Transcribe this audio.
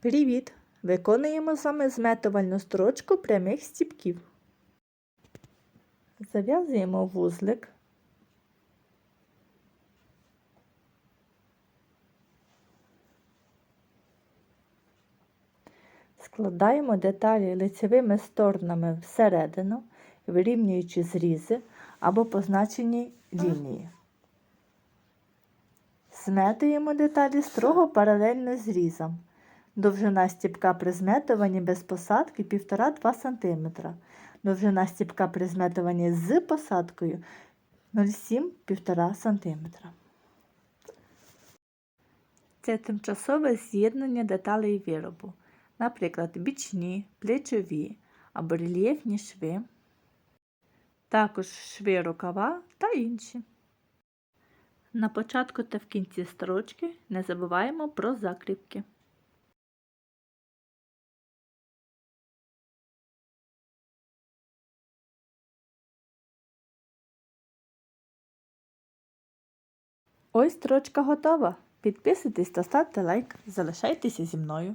Привіт! Виконуємо з вами зметувальну строчку прямих стіпків. Зав'язуємо вузлик. Складаємо деталі лицевими сторонами всередину, вирівнюючи зрізи або позначені лінії. Зметуємо деталі строго паралельно зрізам. Довжина стіпка при зметуванні без посадки 1,5-2 см. Довжина стіпка при зметуванні з посадкою 0,7-1,5 см. Це тимчасове з'єднання деталей виробу, наприклад, бічні, плечові або рельєфні шви, також шви рукава та інші. На початку та в кінці строчки не забуваємо про закріпки. Ось строчка готова. Підписуйтесь та ставте лайк. Залишайтеся зі мною.